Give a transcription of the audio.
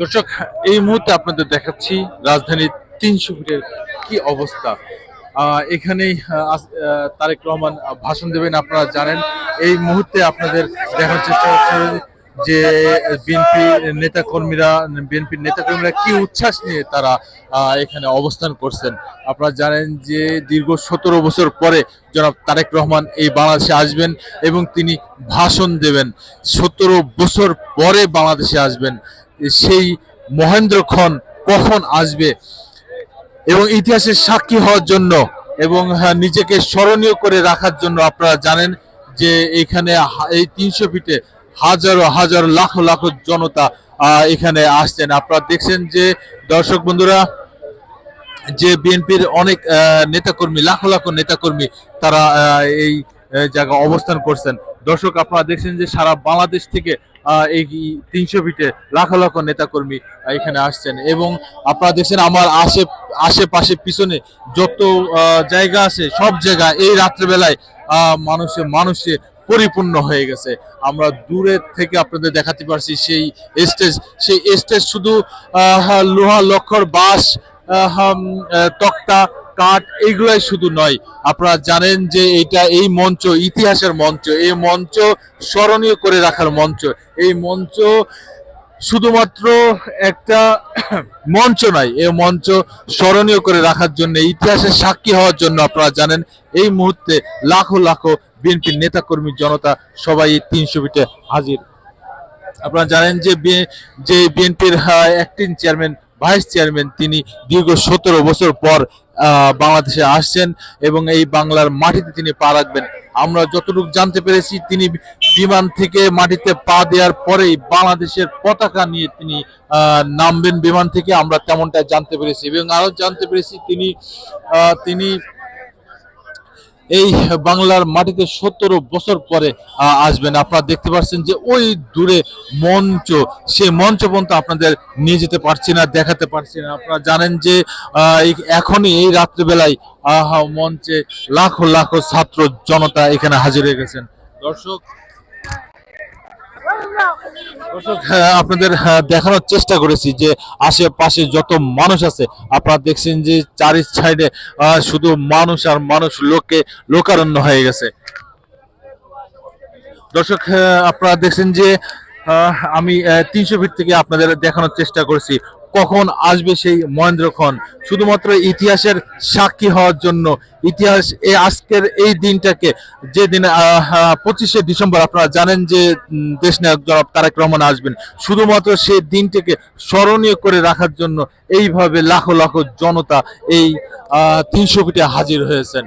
দর্শক, এই মুহূর্তে আপনাদের দেখাচ্ছি রাজধানীর তিনশো ফিটের কি অবস্থা। এখানেই তারেক রহমান ভাষণ দেবেন, আপনারা জানেন। এই মুহূর্তে আপনাদের দেখার চেষ্টা হচ্ছে যে বিএনপি নেতাকর্মীরা, বিএনপির নেতাকর্মীরা কি উচ্ছ্বাস নিয়ে তারা এখানে অবস্থান করছেন। আপনারা জানেন যে দীর্ঘ সতেরো বছর পরে জনাব তারেক রহমান এই বাংলাদেশে আসবেন এবং তিনি ভাষণ দেবেন। সতেরো বছর পরে বাংলাদেশে আসবেন। সেই মহেন্দ্র খন কখন আসবে? এবং ইতিহাসের সাক্ষী হওয়ার জন্য এবং হ্যাঁ, নিজেকে স্মরণীয় করে রাখার জন্য আপনারা জানেন যে এখানে এই তিনশো ফিটে হাজারো হাজার লাখ লাখো জনতা এখানে আসছেন। আপনারা দেখছেন যে দর্শক বন্ধুরা যে বিএনপির অনেক নেতাকর্মী লাখো লাখো নেতাকর্মী তারা এই আহ, জায়গায় অবস্থান করছেন। দর্শক আপনারা দেখছেন যে সারা বাংলাদেশ থেকে এই তিনশো ফিটে লাখো লাখো নেতাকর্মী এখানে আসছেন। এবং আপনারা দেখছেন আমার আশে আশেপাশে পিছনে যত জায়গা আছে, সব জায়গা এই রাত্রেবেলায় মানুষে মানুষে পরিপূর্ণ হয়ে গেছে। আমরা দূরে থেকে আপনাদের দেখাতে পারছি সেই স্টেজ। সেই স্টেজ শুধু লোহা লক্ষর বাঁশ তক্তা কাঠ এইগুলাই শুধু নয়। আপনারা জানেন যে এটা এই মঞ্চ ইতিহাসের মঞ্চ। এই মঞ্চ স্মরণীয় করে রাখার মঞ্চ। এই মঞ্চ শুধুমাত্র একটা মঞ্চ নয়, এই মঞ্চ স্মরণীয় করে রাখার জন্য, ইতিহাসের সাক্ষী হওয়ার জন্য আপনারা জানেন, এই মুহূর্তে লাখো লাখো বিএনপির নেতাকর্মী জনতা সবাই এই তিনশো ফিটে হাজির। আপনারা জানেন যে যে বিএনপির অ্যাক্টিং চেয়ারম্যান ভাইস চেয়ারম্যান তিনি দীর্ঘ সতেরো বছর পর বাংলাদেশে আসছেন এবং এই বাংলার মাটিতে তিনি পা রাখবেন। আমরা যতটুকু জানতে পেরেছি, তিনি বিমান থেকে মাটিতে পা দেওয়ার পরেই বাংলাদেশের পতাকা নিয়ে তিনি নামবেন বিমান থেকে। আমরা তেমনটা জানতে পেরেছি এবং আরও জানতে পেরেছি তিনি তিনি এই বাংলার মাটিতে সতেরো বছর পরে আসবেন। আপনারা দেখতে পাচ্ছেন যে ওই দূরে মঞ্চ, সে মঞ্চ পর্যন্ত আপনাদের নিয়ে যেতে পারছি না, দেখাতে পারছি না। আপনারা জানেন যে এখনই এই রাত্রিবেলায় মঞ্চে লাখো লাখো ছাত্র জনতা এখানে হাজির হয়ে গেছেন। দর্শক আপনাদের হ্যাঁ, দেখানোর চেষ্টা করেছি যে আশেপাশে যত মানুষ আছে আপনারা দেখছেন যে চারি সাইডে শুধু মানুষ আর মানুষ লোকে লোকারণ্য হয়ে গেছে। দর্শক হ্যাঁ, আপনারা দেখছেন যে আমি তিনশো ফিট থেকে আপনাদের দেখানোর চেষ্টা করছি। কখন আসবে সেই মহেন্দ্র খন? শুধুমাত্র ইতিহাসের সাক্ষী হওয়ার জন্য। ইতিহাস এই আজকের এই দিনটাকে যে দিন পঁচিশে ডিসেম্বর আপনারা জানেন যে দেশ নায়ক জনাব তারেক রহমান আসবেন। শুধুমাত্র সেই দিনটাকে স্মরণীয় করে রাখার জন্য এইভাবে লাখো লাখো জনতা এই তিনশো কোটি হাজির হয়েছেন।